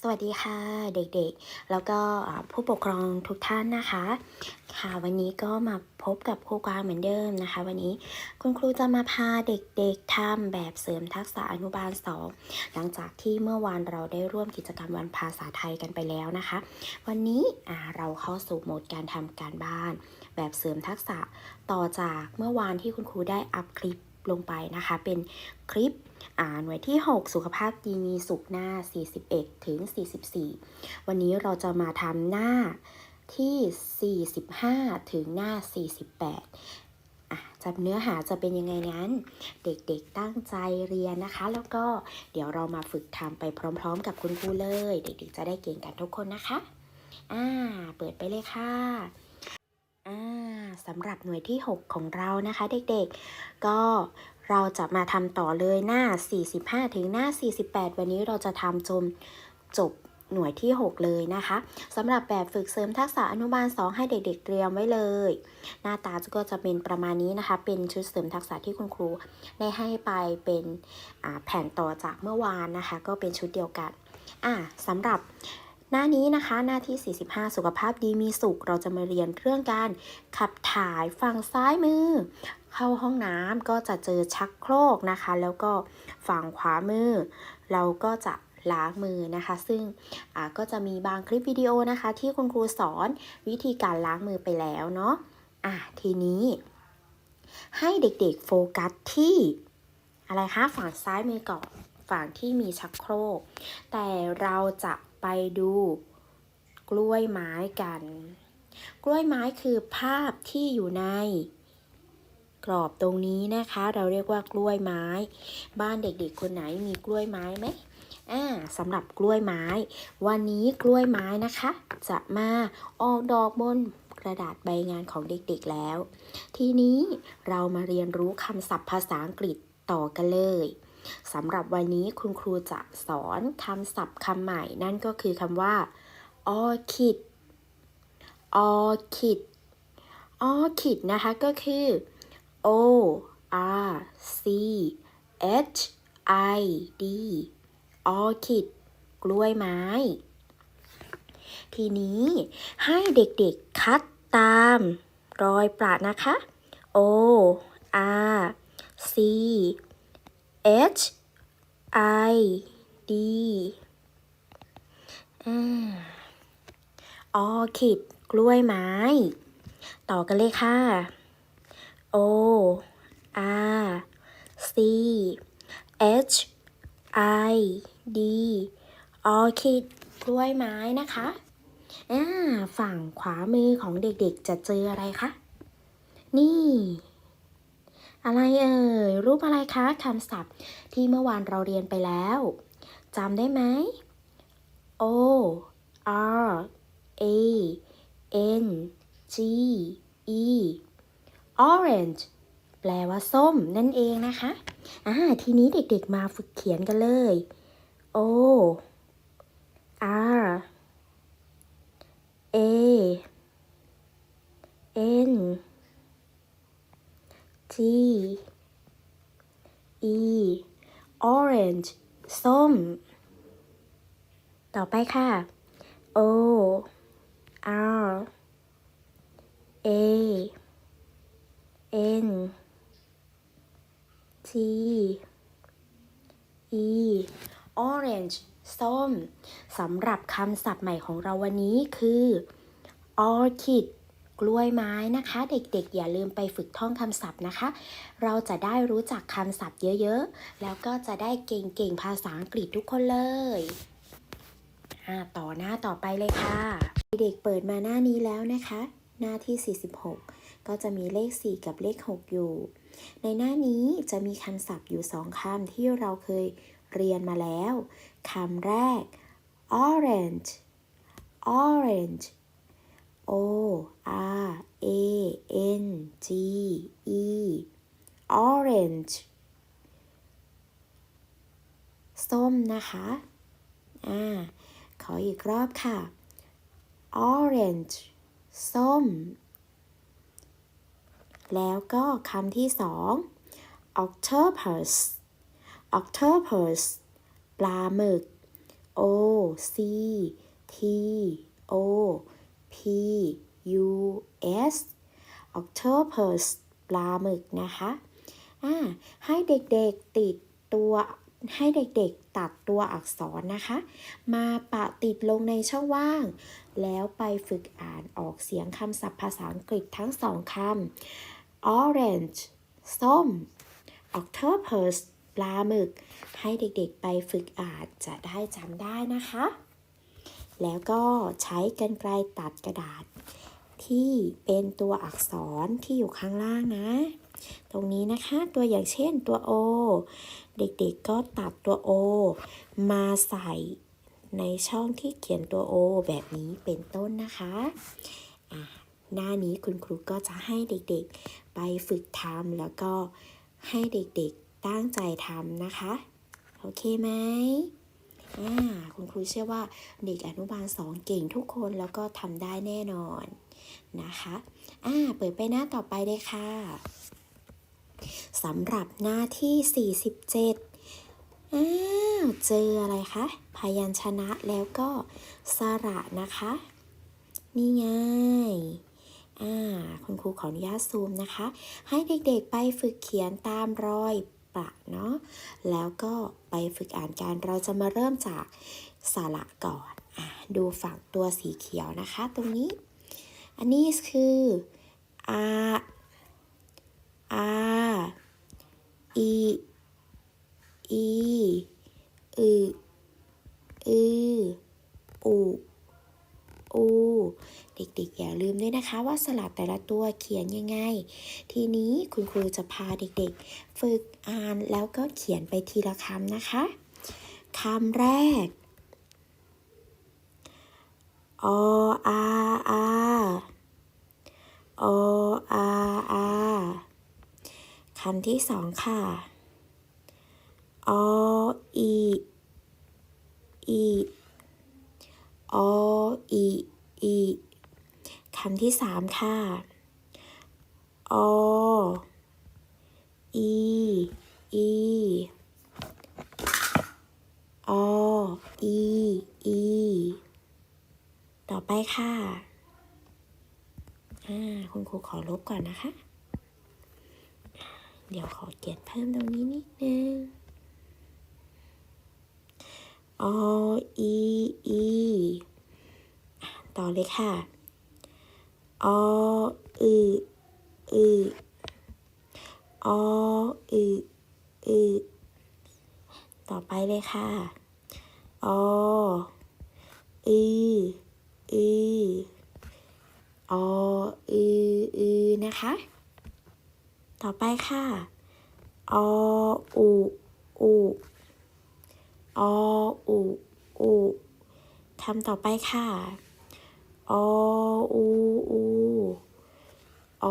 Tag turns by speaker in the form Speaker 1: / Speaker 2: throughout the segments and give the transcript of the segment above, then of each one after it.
Speaker 1: สวัสดีค่ะเด็กๆ แล้วก็ผู้ปกครองทุกท่านนะคะ ค่ะวันนี้ก็มาพบกับครูกวางเหมือนเดิมนะคะ วันนี้คุณครูจะมาพาเด็กๆทำแบบเสริมทักษะอนุบาล 2 หลังจากที่เมื่อวานเราได้ร่วมกิจกรรมวันภาษาไทยกันไปแล้วนะคะ วันนี้เราเข้าสู่โหมดการทำการบ้าน แบบเสริมทักษะต่อจากเมื่อวานที่คุณครูได้อัพคลิป ลงไปนะคะ เป็นคลิปอ่าหน่วยที่ 6 สุขภาพดีมีสุขหน้า 41 ถึง 44 วันนี้เราจะมาทำหน้าที่ 45 ถึงหน้า 48อะจะเนื้อหาจะเป็นยังไงนั้น เด็กๆตั้งใจเรียนนะคะ แล้วก็เดี๋ยวเรามาฝึกทำไปพร้อมๆ กับคุณครูเลย เด็กๆจะได้เก่งกันทุกคนนะคะ อ่า เปิดไปเลยค่ะ อ่า สำหรับหน่วยที่ 6 ของเรานะคะเด็กๆ ก็เราจะมาทำต่อเลยหน้า 45 ถึงหน้า 48 วันนี้เราจะทำจนจบหน่วยที่ 6 เลยนะคะสำหรับแบบฝึกเสริมทักษะอนุบาล 2 ให้เด็กๆ เตรียมไว้เลย หน้าตาก็จะเป็นประมาณนี้นะคะ เป็นชุดเสริมทักษะที่คุณครูได้ให้ไปเป็นแผ่นต่อจากเมื่อวานนะคะ ก็เป็นชุดเดียวกันอ่าสำหรับ หน้านี้นะคะ หน้าที่ 45 สุขภาพดีมีสุข เราจะมาเรียนเรื่องการขับถ่ายฝั่งซ้ายมือ เข้าห้องน้ำก็จะเจอชักโครกนะคะ แล้วก็ฝั่งขวามือ เราก็จะล้างมือนะคะ ซึ่งก็จะมีบางคลิปวิดีโอนะคะ ที่คุณครูสอนวิธีการล้างมือไปแล้วเนาะอะทีนี้ ให้เด็กๆโฟกัสที่อะไรคะฝั่งซ้ายมือก่อนฝั่งที่มีชักโครก แต่เราจะ ไปดู กล้วยไม้กัน กล้วยไม้คือภาพที่อยู่ใน กรอบตรงนี้นะคะ เราเรียกว่ากล้วยไม้ บ้านเด็กๆคนไหนมีกล้วยไม้ไหมอ่าสำหรับกล้วยไม้ วันนี้กล้วยไม้นะคะ จะมาออกดอกบนกระดาษใบงานของเด็กๆแล้ว ทีนี้เรามาเรียนรู้คำศัพท์ภาษาอังกฤษต่อกันเลย สำหรับวันนี้คุณครูจะสอนคำศัพท์คำใหม่ นั่นก็คือคำว่า orchid orchid orchid นะคะก็คือ O R C H I D orchid กล้วยไม้ ทีนี้ให้เด็กๆคัดตามรอยประนะคะ O R C H I D อ่า orchid กล้วยไม้ ต่อกันเลยค่ะ O R C H I D orchid กล้วยไม้นะคะอ่าฝั่งขวามือของเด็กๆจะเจออะไรคะ นี่ อะไรเอ่ยรูปอะไรคะคำศัพท์ ที่เมื่อวานเราเรียนไปแล้วจำได้ไหม O R A N G E orange แปลว่าส้มนั่นเองนะคะอ่าทีนี้เด็กๆมาฝึกเขียนกันเลย O R A N G E orange ส้ม ต่อไปค่ะ O R A N T E orange ส้ม สำหรับคำศัพท์ใหม่ของเราวันนี้คือ orchid กล้วยไม้นะคะ เด็กๆ อย่าลืมไปฝึกท่องคำศัพท์นะคะ เราจะได้รู้จักคำศัพท์เยอะๆ แล้วก็จะได้เก่งๆ ภาษาอังกฤษทุกคนเลยอ่าต่อหน้าต่อไปเลยค่ะ เด็กๆเปิดมาหน้านี้แล้วนะคะ หน้าที่ 46 ก็จะมีเลข 4 กับเลข 6 อยู่ ในหน้านี้จะมีคำศัพท์อยู่ 2คำที่เราเคยเรียนมาแล้วคำแรก orange orange O R A N G E orange ส้มนะคะ อ่า ขออีกรอบค่ะ orange ส้ม แล้วก็คำที่สอง octopus octopus ปลาหมึก O C T O P U S octopus ปลาหมึกนะคะอ่าให้เด็กๆติดตัวให้เด็กๆตัดตัวอักษรนะคะ มาปะติดลงในช่องว่าง แล้วไปฝึกอ่านออกเสียงคำศัพท์ภาษาอังกฤษทั้งสองคำ orange ส้ม octopus ปลาหมึก ให้เด็กๆไปฝึกอ่านจะได้จำได้นะคะ แล้วก็ใช้กันไกลตัดกระดาษ ที่เป็นตัวอักษรที่อยู่ข้างล่างนะ ตรงนี้นะคะตัวอย่างเช่นตัว O เด็กๆก็ตัดตัว O มาใส่ในช่องที่เขียนตัว O แบบนี้เป็นต้นนะคะะหน้านี้คุณครูก็จะให้เด็กๆไปฝึกทำแล้วก็ให้เด็กๆตั้งใจทำนะคะ โอเคไหม คุณครูเชื่อว่าเด็กอนุบาลสองเก่งทุกคนแล้วก็ทำได้แน่นอนนะคะอ่าเปิดไปหน้าต่อไปเลยค่ะสำหรับหน้าที่ 47อ้าวเจออะไรคะพยัญชนะแล้วก็สระนะคะ นี่ไงอ่าคุณครูขออนุญาตซูมนะคะ ให้เด็กๆไปฝึกเขียนตามรอย ประเนาะแล้วก็ไปฝึกอ่านการเราจะมาเริ่มจากสระก่อนอดูฝั่งตัวสีเขียวนะคะ ตรงนี้ อันนี้คือ R R E E อืออืออูอู เด็กๆ อย่าลืมด้วยนะคะว่าสลับแต่ละตัวเขียนยังไง ทีนี้คุณครูจะพาเด็กๆ ฝึกอ่านแล้วก็เขียนไปทีละคำนะคะคำแรกออาอาออาอาคำที่สองค่ะออีอีออีอีำที่สามค่ะ อ อี อี อ อี อี ต่อไปค่ะ อ่า คุณครูขอลบก่อนนะคะ เดี๋ยวขอเขียนเพิ่มตรงนี้นิดนึงออี อี ต่อเลยค่ะ ออืออือออืออือต่อไปเลยค่ะออืออือออืออือนะคะ ต่อไปค่ะออูอูออูอูคำต่อไปค่ะออูอู อ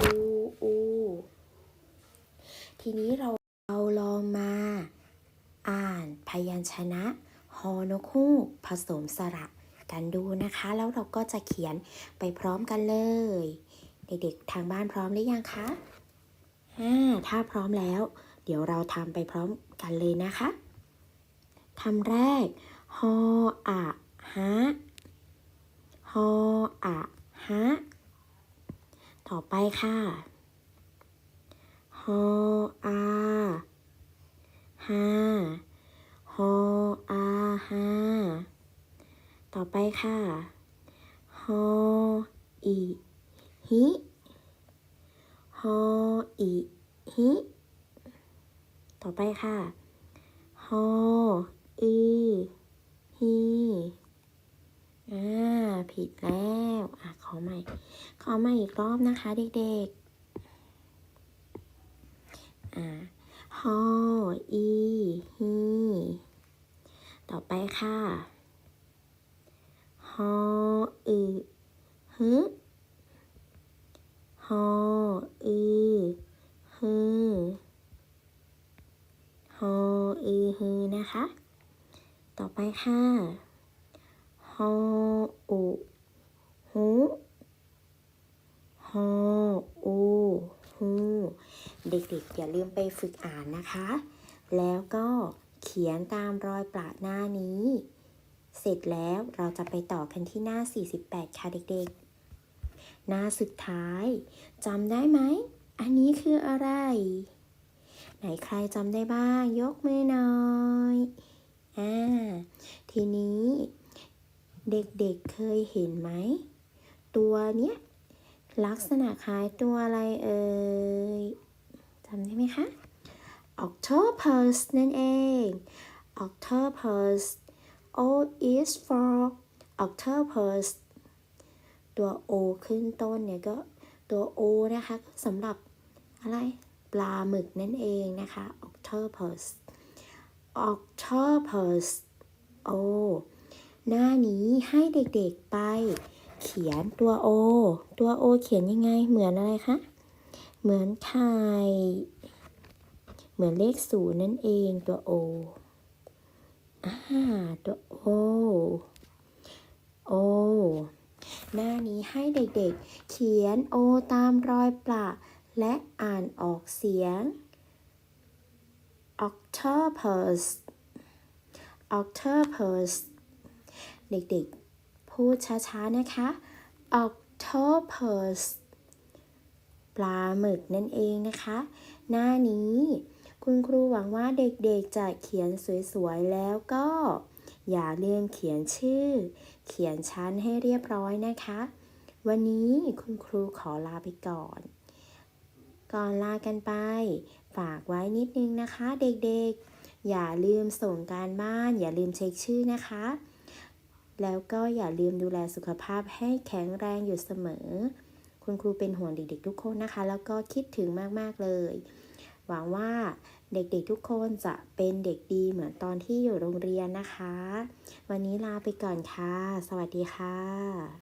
Speaker 1: อูอูทีนี้เราเราลองมา อ่านพยัญชนะฮอนกูผสมสระกันดูนะคะ แล้วเราก็จะเขียนไปพร้อมกันเลย เด็กๆทางบ้านพร้อมหรือยังคะอ่าถ้าพร้อมแล้ว เดี๋ยวเราทำไปพร้อมกันเลยนะคะคำแรกฮออะฮะฮออะฮะ ต่อไปค่ะ ฮออาฮาฮออาฮาต่อไปค่ะ ฮออีฮิ ฮออีฮิ ต่อไปค่ะ ฮออือฮี อ่าผิดแล้วอะขอใหม่ ขอใหม่อีกรอบนะคะเด็กๆอ่าฮออีฮีต่อไปค่ะฮออือฮึฮออือฮึฮออือฮึนะคะ ต่อไปค่ะ ออุหูฮออูหูเด็กๆอย่าลืมไปฝึกอ่านนะคะ แล้วก็เขียนตามรอยประหน้านี้ เสร็จแล้วเราจะไปต่อกันที่หน้า 48 ค่ะเด็กๆ หน้าสุดท้ายจำได้ไหม อันนี้คืออะไร ไหนใครจำได้บ้าง ยกมือหน่อย อ่า ทีนี้ เด็กๆเคยเห็นไหม ตัวเนี้ยลักษณะคล้ายตัวอะไรเอ่ยจำได้ไหมคะ octopus นั่นเอง octopus O is for octopus ตัว O ขึ้นต้นเนี่ยก็ตัว O นะคะก็สำหรับอะไรปลาหมึกนั่นเองนะคะ octopus octopus O หน้านี้ให้เด็กๆไป เขียนตัว O ตัว O เขียนยังไงเหมือนอะไรคะ เหมือนไข่เหมือนเลขศูนย์นั่นเองตัว O อ่าตัว O O หน้านี้ให้เด็กๆ เขียน O ตามรอยประและอ่านออกเสียง octopus octopus เด็กๆ พูดช้าๆ นะคะ octopus ปลาหมึกนั่นเองนะคะ หน้านี้คุณครูหวังว่าเด็กๆจะเขียนสวยๆ แล้วก็ อย่าลืมเขียนชื่อ เขียนชั้นให้เรียบร้อยนะคะ วันนี้คุณครูขอลาไปก่อน ก่อนลากันไป ฝากไว้นิดนึงนะคะ เด็กๆ อย่าลืมส่งการบ้าน อย่าลืมเช็คชื่อนะคะ แล้วก็อย่าลืมดูแลสุขภาพให้แข็งแรงอยู่เสมอ คุณครูเป็นห่วงเด็กๆทุกคนนะคะ แล้วก็คิดถึงมากๆเลย หวังว่าเด็กๆทุกคนจะเป็นเด็กดีเหมือนตอนที่อยู่โรงเรียนนะคะ วันนี้ลาไปก่อนค่ะ สวัสดีค่ะ